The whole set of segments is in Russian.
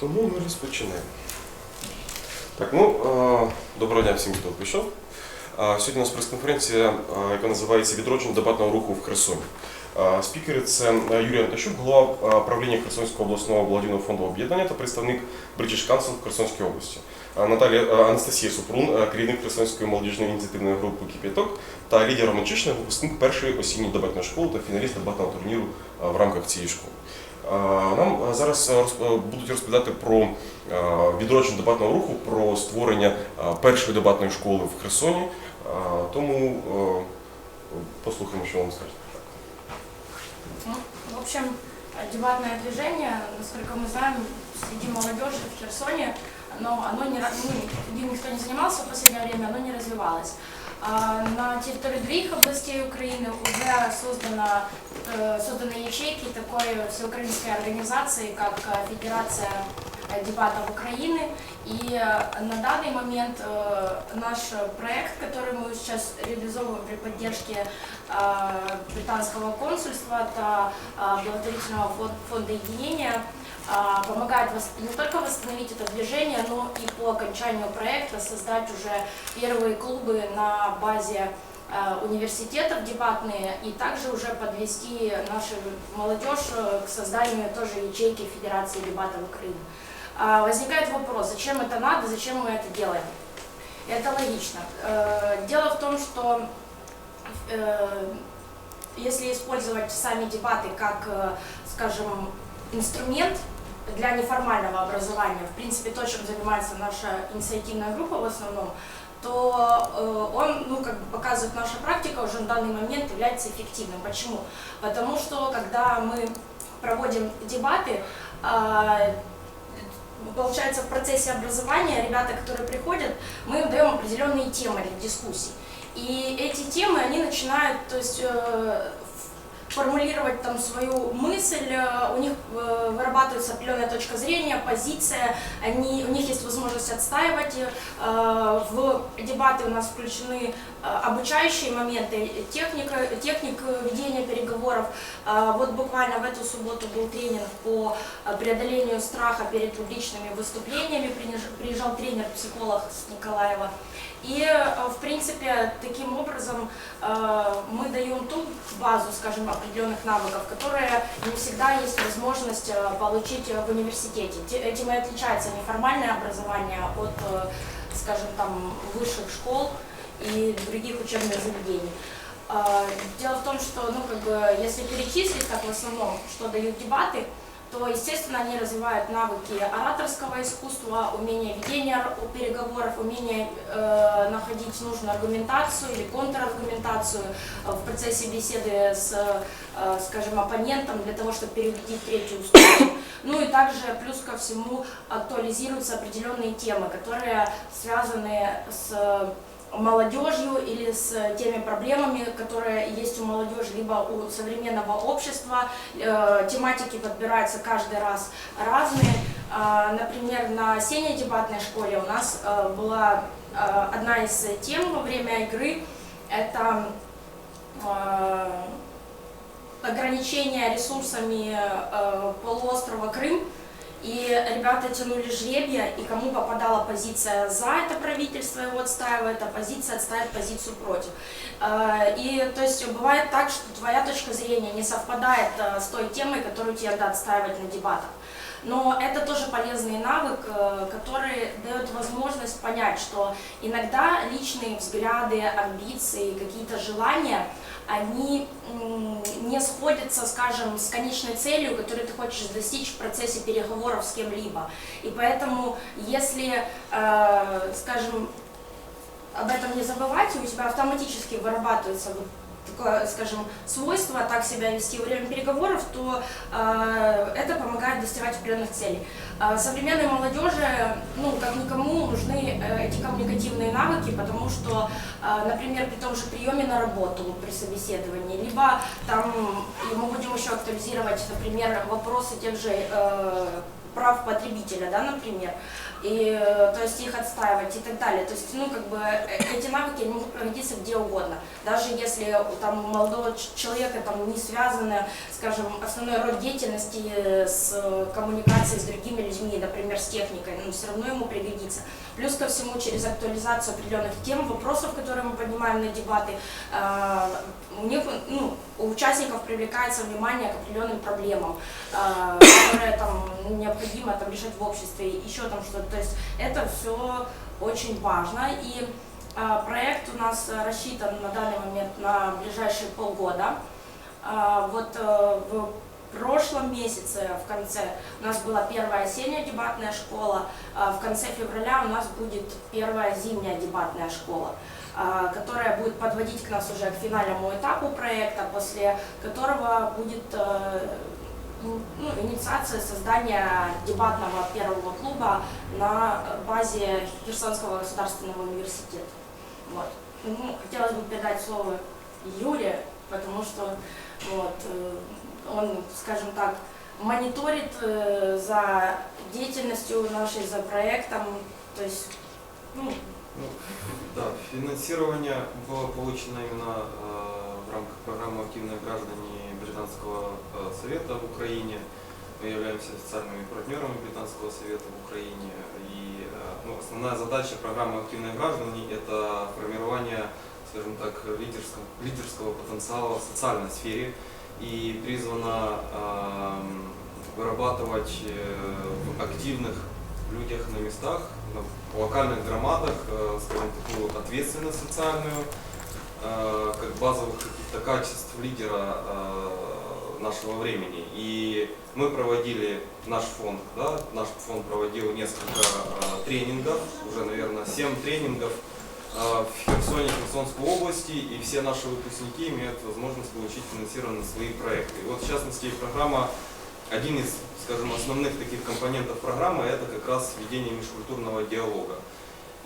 Тому ми розпочинаємо. Так, ну, е, доброго дня всім, хто прийшов. Е, Сьогодні у нас прес-конференція, е, яка називається Відродження дебатного руху в Херсоні. Спікери це Юрій Антощук, голова правління Херсонського обласного благодійного фонду об'єднання та представник British Council в Херсонській області. Наталія Анастасія Супрун, керівник Херсонської молодіжної ініціативної групи Кіп'яток та Лідія Романчишина, випускник першої осінньої дебатної школи та фіналіст дебатного турніру в рамках цієї школи. Е, Нам е, зараз е, розп- е, будуть розповідати про е, відродження дебатного руху, про створення е, першої дебатної школи в Херсоні. Е, Тому е, послухаємо, що вам скажуть. Ну, В общем, дебатное движение, насколько мы знаем, среди молодежи в Херсоне, но оно не, ра- ну, им никто не занимался в последнее время, оно не развивалось. А На территории других областей Украины уже создано, э, созданы ячейки такой всеукраинской организации, как э, Федерация дебатов Украины. И э, на данный момент э, наш проект, который мы сейчас реализовываем при поддержке э, британского консульства, та э, благотворительного фон- фонда единения, э, помогает не только восстановить это движение, но и по окончанию проекта создать уже первые клубы на базе э, университетов дебатные и также уже подвести нашу молодежь э, к созданию тоже ячейки Федерации дебатов Украины. А, Возникает вопрос, зачем это надо, зачем мы это делаем? Это логично. Э, Дело в том, что э, если использовать сами дебаты как, э, скажем, инструмент для неформального образования, в принципе, то, чем занимается наша инициативная группа в основном, то он, ну, как бы показывает наша практика, уже на данный момент является эффективным. Почему? Потому что, когда мы проводим дебаты, а, получается, в процессе образования ребята, которые приходят, мы им даем определенные темы для дискуссий. И эти темы, они начинают, то есть, э, формулировать там свою мысль, э, у них э, вырабатывается определенная точка зрения, позиция, они, у них есть возможность отстаивать. Э, В дебаты у нас включены обучающие моменты, техника, техник ведения переговоров. Э, Вот буквально в эту субботу был тренинг по э, преодолению страха перед публичными выступлениями. Приезжал тренер-психолог с Николаева. И, э, в принципе, таким образом э, мы даем ту базу, скажем, определенных навыков, которые не всегда есть возможность э, получить э, в университете. Те- Этим и отличается неформальное образование от, э, скажем, там, высших школ и других учебных заведений. Э, Дело в том, что, ну, как бы, если перечислить так в основном, что дают дебаты, то, естественно, они развивают навыки ораторского искусства, умение ведения переговоров, умение э, находить нужную аргументацию или контраргументацию в процессе беседы с, э, скажем, оппонентом для того, чтобы переубедить третью сторону. Ну и также плюс ко всему актуализируются определенные темы, которые связаны с молодежью или с теми проблемами, которые есть у молодежи, либо у современного общества. Э, Тематики подбираются каждый раз разные. А, Например, на осенней дебатной школе у нас э, была э, одна из тем во время игры. Это ограничение ресурсами полуострова Крым. И ребята тянули жребия, и кому попадала позиция за это правительство его отстаивает, а позиция отстаивает позицию против. Э, И то есть бывает так, что твоя точка зрения не совпадает э, с той темой, которую тебе надо отстаивать на дебатах. Но это тоже полезный навык, э, который дает возможность понять, что иногда личные взгляды, амбиции, какие-то желания, они не сходятся, скажем, с конечной целью, которую ты хочешь достичь в процессе переговоров с кем-либо. И поэтому, если, э, скажем, об этом не забывать, у тебя автоматически вырабатывается скажем, свойство так себя вести во время переговоров, то э, это помогает достигать определенных целей. А современной молодежи, ну, как никому, нужны э, эти коммуникативные навыки, потому что, э, например, при том же приеме на работу, при собеседовании, либо там и мы будем еще актуализировать, например, вопросы тех же э, прав потребителя, да, например, и э, то есть их отстаивать и так далее. То есть, ну, как бы э, эти навыки они могут пригодиться где угодно. Даже если там молодого человека там не связано, скажем, основной род деятельности с э, коммуникацией с другими людьми, например, с техникой, но все равно ему пригодится. Плюс ко всему, через актуализацию определенных тем, вопросов, которые мы поднимаем на дебаты, у них, ну, у участников привлекается внимание к определенным проблемам, которые там необходимо там, решать в обществе, еще там что-то. То есть это все очень важно. И э, проект у нас рассчитан на данный момент на ближайшие полгода. А, Вот э, в прошлом месяце, в конце, у нас была первая осенняя дебатная школа, а в конце февраля у нас будет первая зимняя дебатная школа, а, которая будет подводить к нас уже к финальному этапу проекта, после которого будет э, ну, инициация создания дебатного первого клуба на базе Херсонского государственного университета. Вот. Ну, хотелось бы передать слово Юре, потому что вот, э, он, скажем так, мониторит э, за деятельностью нашей, за проектом, то есть, ну, Ну, Да, финансирование было получено именно э, в рамках программы «Активные граждане» Британского э, совета в Украине. Мы являемся официальными партнерами Британского совета в Украине. И э, ну, основная задача программы «Активные граждане» – это формирование, скажем так, лидерского, лидерского потенциала в социальной сфере и призвана эм, вырабатывать э, в активных людях на местах, на локальных громадах, э, скажем, такую вот ответственность социальную, э, как базовых каких-то качеств лидера э, нашего времени. И мы проводили, наш фонд, да, наш фонд проводил несколько э, тренингов, уже, наверное, 7 тренингов э, в Херсоне, Херсонской области, и все наши выпускники имеют возможность получить финансирование на свои проекты. И вот, в частности, программа один из, скажем, основных таких компонентов программы это как раз ведение межкультурного диалога.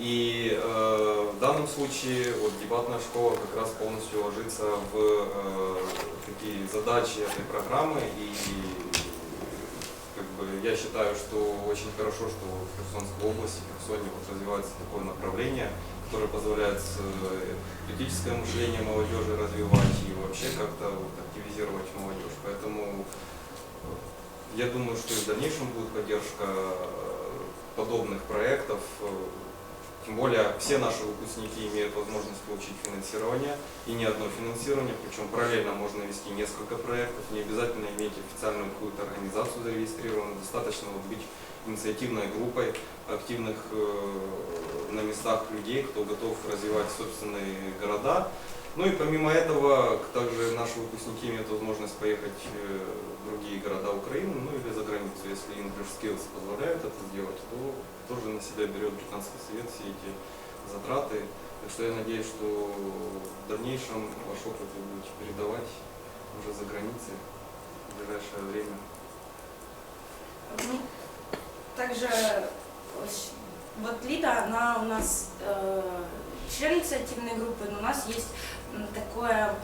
И э, в данном случае вот, дебатная школа как раз полностью ложится в э, такие задачи этой программы. И как бы, я считаю, что очень хорошо, что в Херсонской области, в Херсоне вот, развивается такое направление, которое позволяет э, критическое мышление молодежи развивать и вообще как-то вот, активизировать молодежь. Поэтому я думаю, что и в дальнейшем будет поддержка э, подобных проектов. Тем более все наши выпускники имеют возможность получить финансирование, и не одно финансирование, причем параллельно можно вести несколько проектов, не обязательно иметь официальную какую-то организацию зарегистрированную, достаточно вот быть инициативной группой активных э, на местах людей, кто готов развивать собственные города. Ну и помимо этого, также наши выпускники имеют возможность поехать э, в другие города Украины, ну или за границу. Если English Skills позволяет это сделать, то тоже на себя берет британский совет все эти затраты. Так что я надеюсь, что в дальнейшем ваш опыт вы будете передавать уже за границей в ближайшее время. Ну, также вот Лида, она у нас э, член инициативной группы, но у нас есть такое,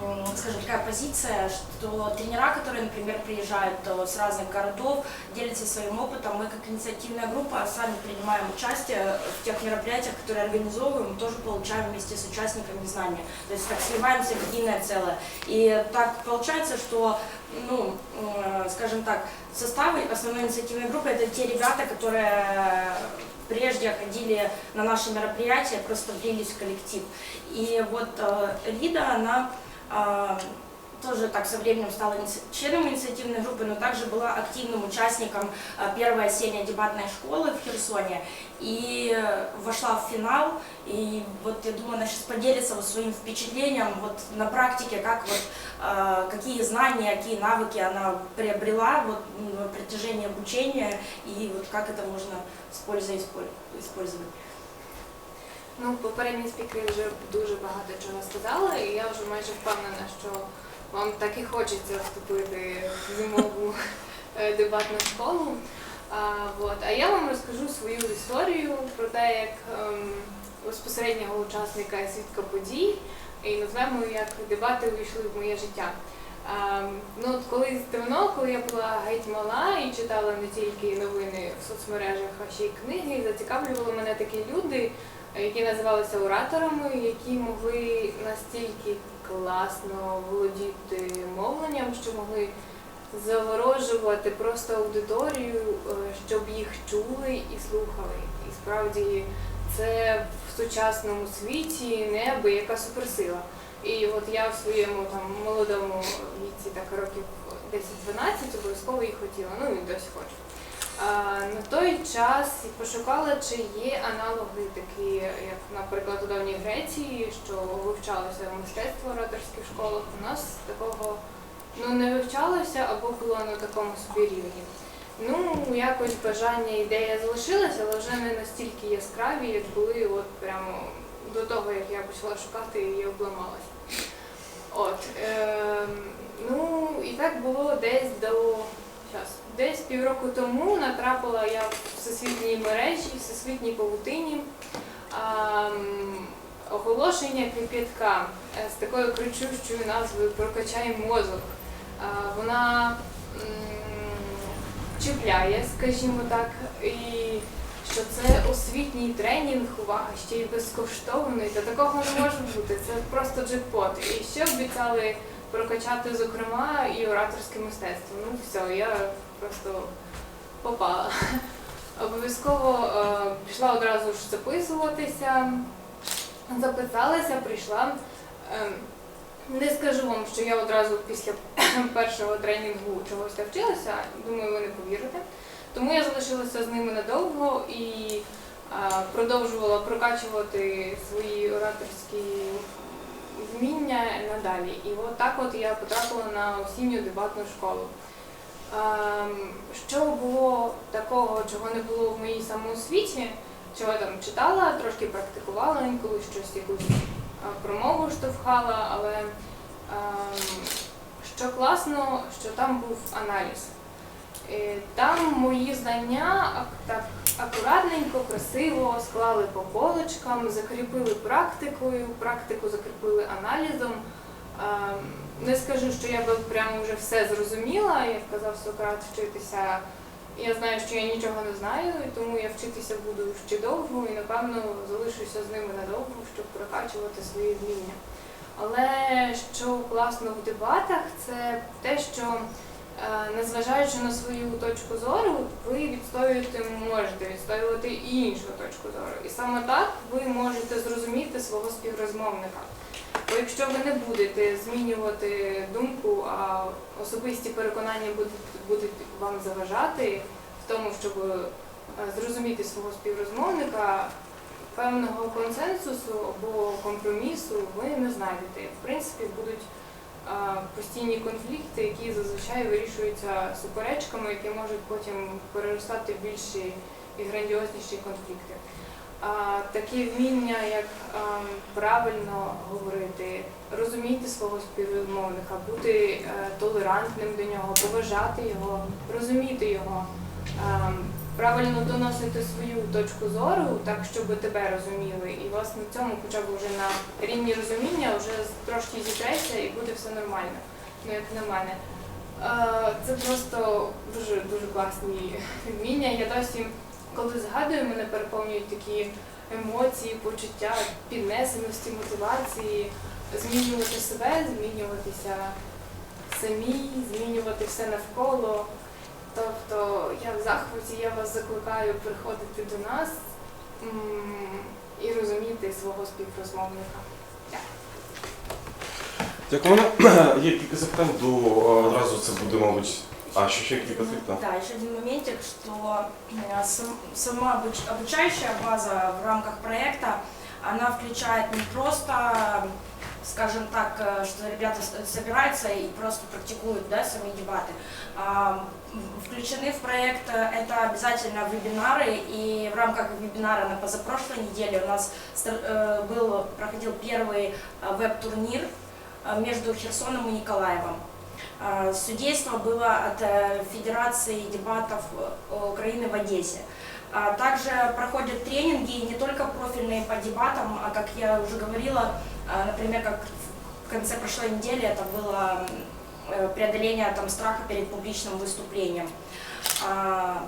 м, скажем, такая позиция, что тренера, которые, например, приезжают э, с разных городов, делятся своим опытом. Мы, как инициативная группа, сами принимаем участие в тех мероприятиях, которые организовываем, тоже получаем вместе с участниками знания. То есть так сливаемся в единое целое. И так получается, что ну, скажем так, составы основной инициативной группы это те ребята, которые прежде ходили на наши мероприятия, просто влились в коллектив. И вот э, Лида, она э, тоже так со временем стала иници- членом инициативной группы, но также была активным участником э, первой осенней дебатной школы в Херсоне и э, вошла в финал. И вот я думаю, она сейчас поделится вот своим впечатлением вот на практике, как вот э, какие знания, какие навыки она приобрела вот на протяжении обучения и вот как это можно с пользой исполь- использовать. Ну, попередні спікери вже дуже багато чого сказали, і я вже майже впевнена, що вам так і хочеться вступити в зимову е, дебатну школу. А, вот. а я вам розкажу свою історію про те, як ем, безпосереднього учасника свідка подій, і назвемо як дебати увійшли в моє життя. А, ну, от колись давно, коли я була геть мала і читала не тільки новини в соцмережах, а ще й книги, зацікавлювали мене такі люди, які називалися ораторами, які могли настільки класно володіти мовленням, що могли заворожувати просто аудиторію, е, щоб їх чули і слухали. І справді це в сучасному світі неабияка суперсила. І от я в своєму там молодому віці, так років 10-12, обов'язково їх хотіла, ну і досі хочу. На той час пошукала, чи є аналоги такі, як, наприклад, у давній Греції, що вивчалося мистецтво в ораторських школах. У нас такого ну, не вивчалося або було на такому собі рівні. Ну, якось бажання, ідея залишилася, але вже не настільки яскраві, як були от прямо до того, як я почала шукати і обламалася. От, ем, ну, і так було десь до. Десь півроку тому натрапила я в всесвітній мережі, всесвітній павутині оголошення кип'ятка е, з такою кричущою назвою Прокачай мозок. Вона чіпляє, скажімо так, і що це освітній тренінг, увага, ще й безкоштовний, та такого не може бути. Це просто джекпот. І ще обіцяли прокачати, зокрема, і ораторське мистецтво. Ну все, я просто попала. Обов'язково е, пішла одразу ж записуватися, записалася, прийшла. Е, не скажу вам, що я одразу після першого тренінгу чогось навчилася, думаю, ви не повірите. Тому я залишилася з ними надовго і е, продовжувала прокачувати свої ораторські вміння надалі. І от так от я потрапила на осінню дебатну школу. Ем, Що було такого, чого не було в моїй самоосвіті, чого я там читала, трошки практикувала інколи щось якусь е, промову штовхала, але ем, що класно, що там був аналіз. Е, Там мої знання так акуратненько, красиво склали по полочкам, закріпили практикою, практику закріпили аналізом. Ем, Не скажу, що я би прямо вже все зрозуміла, як казав Сократ, вчитися. Я знаю, що я нічого не знаю, тому я вчитися буду ще довго і, напевно, залишуся з ними надовго, щоб прокачувати свої вміння. Але що класно в дебатах, це те, що незважаючи на свою точку зору, ви відстоюєте, можете відстоювати іншу точку зору. І саме так ви можете зрозуміти свого співрозмовника. Бо якщо ви не будете змінювати думку, а особисті переконання будуть, будуть вам заважати в тому, щоб е, зрозуміти свого співрозмовника, певного консенсусу або компромісу ви не знайдете. В принципі, будуть е, постійні конфлікти, які зазвичай вирішуються суперечками, які можуть потім переростати в більші і грандіозніші конфлікти. Такі вміння, як правильно говорити, розуміти свого співрозмовника, бути е, толерантним до нього, поважати його, розуміти його, а, правильно доносити свою точку зору, так щоб тебе розуміли. І власне цьому, хоча б вже на рівні розуміння, вже трошки зітреться і буде все нормально. Ну як на мене. Е, Це просто дуже дуже класні вміння. Я досі коли згадую, мене переповнюють такі емоції, почуття піднесеності, мотивації, змінювати себе, змінюватися самі, змінювати все навколо. Тобто я в захваті, я вас закликаю приходити до нас і розуміти свого співрозмовника. Дякую. У мене є кілька запитань до е, одразу це буде, мабуть. А що ще кілька слів? Так. Еще один моментик, э, сам- сама обуч- обучающая база в рамках проекта, она включает не просто, скажем так, э, что ребята собираются и просто практикуют да, свои дебаты. А, Включены в проект э, это обязательно вебинары, и в рамках вебинара на позапрошлой неделе у нас э, был, проходил первый веб-турнир между Херсоном и Николаевым. А, Судейство было от Федерации дебатов Украины в Одессе. А Также проходят тренинги не только профильные по дебатам, а как я уже говорила, например, как в конце прошлой недели это было э, преодоление там, страха перед публичным выступлением. А,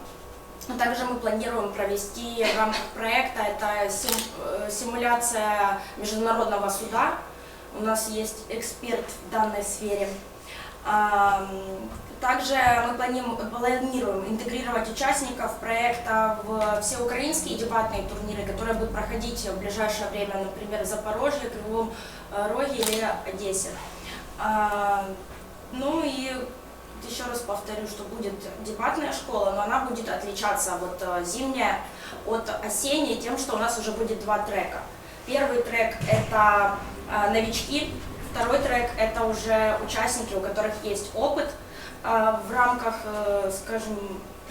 а Также мы планируем провести в рамках проекта это э, симуляция международного суда. У нас есть эксперт в данной сфере. Также мы планируем, интегрировать участников проекта в всеукраинские дебатные турниры, которые будут проходить в ближайшее время, например, в Запорожье, Кривом э, Роге или Одессе. А, Ну и еще раз повторю, что будет дебатная школа, но она будет отличаться вот э, зимняя от осенней тем, что у нас уже будет два трека. Первый трек это э, новички, второй трек это уже участники, у которых есть опыт. Э, В рамках, э, скажем,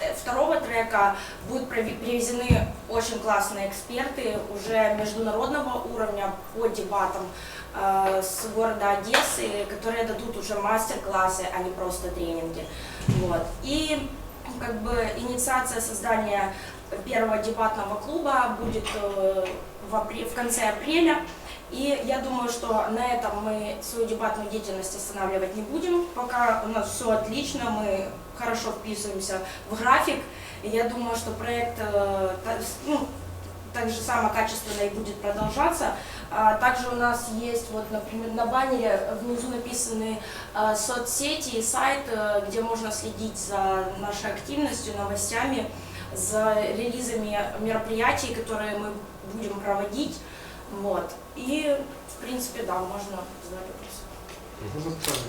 э, второго трека будут привезены очень классные эксперты уже международного уровня по дебатам э, с города Одессы, которые дадут уже мастер-классы, а не просто тренинги. Вот. И как бы инициация создания первого дебатного клуба будет в, апре- в конце апреля. И я думаю, что на этом мы свою дебатную деятельность останавливать не будем. Пока у нас все отлично, мы хорошо вписываемся в график. И я думаю, что проект э, ну, так же само качественно и будет продолжаться. А Также у нас есть, вот, например, на баннере внизу написаны э, соцсети и сайт, э, где можно следить за нашей активностью, новостями, за релизами мероприятий, которые мы будем проводить. Вот. И, в принципе, да, можно задать вопросы. Можна питання?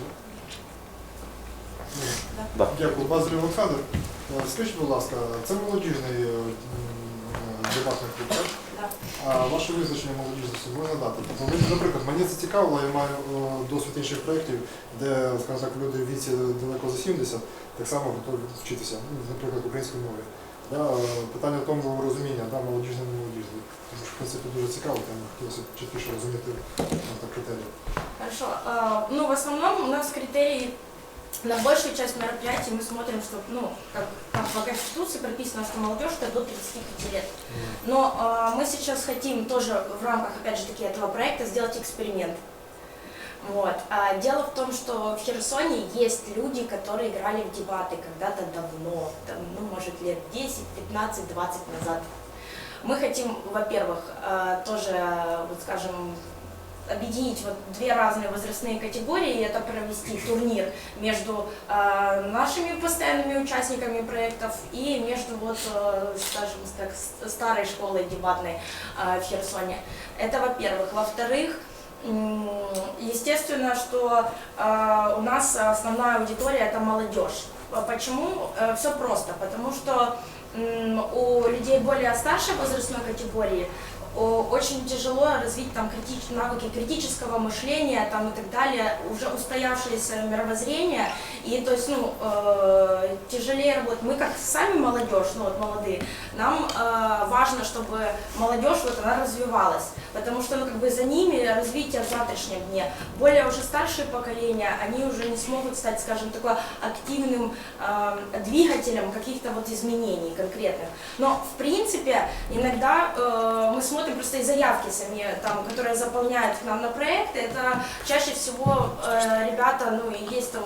Да. Да. Дякую. Базарів Олександр. Е, Скажіть, будь ласка, це молодіжний е, м, е, дебатний клуб, так? Да. А ваше визначення молодіжності можна дати? Тобто, ви, наприклад, мені це цікаво, я маю е, досвід інших проєктів, де, скажімо так, люди в віці далеко за 70 так само готові вчитися, ну, наприклад, української мові. Да, е, питання в тому розуміння, да, молодіжний, принципі, дуже цікаво, там хотілося б чіткіше розуміти ну, так, критерії. Хорошо. А, Ну, в основном у нас критерии на большую часть мероприятий мы смотрим, что, ну, как, как по Конституции прописано, что молодежь это до 35 лет. Но а, мы сейчас хотим тоже в рамках, опять же таки, этого проекта сделать эксперимент. Вот. А дело в том, что в Херсоне есть люди, которые играли в дебаты когда-то давно, там, ну, может, лет 10, 15, 20 назад. Мы хотим, во-первых, э, тоже, вот скажем, объединить вот две разные возрастные категории и это провести турнир между э, нашими постоянными участниками проектов и между вот, э, скажем так, старой школой дебатной э, в Херсоне. Это во-первых. Во-вторых, естественно, что э, у нас основная аудитория это молодежь. Почему? Все просто. Потому что у людей более старшей возрастной категории очень тяжело развить там критич- навыки критического мышления там и так далее, уже устоявшееся мировоззрение, и то есть, ну, э, тяжелее работать. Мы как сами молодежь, ну вот молодые, нам э, важно, чтобы молодежь вот она развивалась, потому что, ну, как бы за ними развитие в завтрашнем дне. Более уже старшие поколения, они уже не смогут стать, скажем, такой активным э, двигателем каких-то вот изменений конкретных. Но, в принципе, иногда э, мы смотрим просто и заявки сами, там, которые заполняют к нам на проекты, это чаще всего э, ребята, ну, и есть там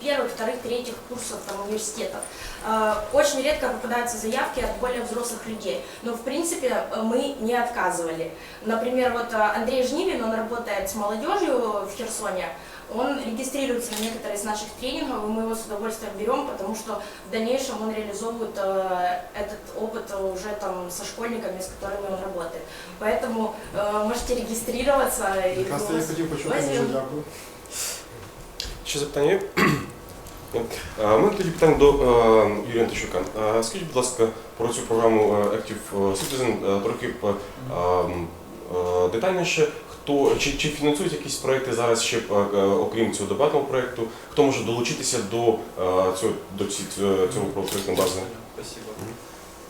первых, вторых, третьих курсов там, университетов. Э, Очень редко попадаются заявки от более взрослых людей, но в принципе э, мы не отказывали. Например, вот э, Андрей Жнивин, он работает с молодежью в Херсоне, он регистрируется на некоторые из наших тренингов, и мы его с удовольствием берем, потому что в дальнейшем он реализовывает э, этот опыт уже там со школьниками, с которыми он работает. Поэтому э, можете регистрироваться. и Якраз мы це я вас хотів почути, возьмем. дуже дякую. Ще запитання є? Є. Е, У мене тоді питання до е, Юрія Антощука. Е, Скажіть, будь ласка, про цю програму е, Active Citizen е, трохи е, м, е, детальніше. Хто чи, чи фінансують якісь проекти зараз ще е, е, окрім цього дебатного проекту? Хто може долучитися до е, цього до ці- цього цього проекту бази? Спасибо.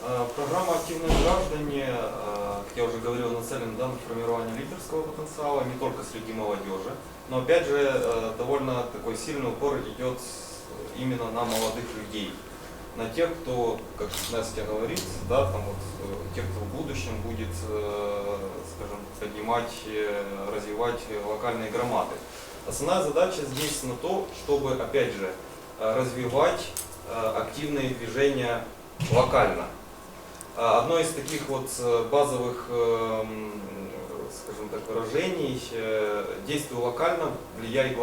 А, Программа «Активные граждане», а, как я уже говорил, нацелена да, на формирование лидерского потенциала не только среди молодежи, но опять же э, довольно такой сильный упор идет с- именно на молодых людей, на тех, кто, как Настя говорит, да, там вот, э, тех, кто в будущем будет, э, скажем, поднимать, э, развивать локальные громады. Основная задача здесь на то, чтобы, опять же, развивать активные движения локально. Одно из таких вот базовых, скажем так, выражений «действуй локально, влияй глобально».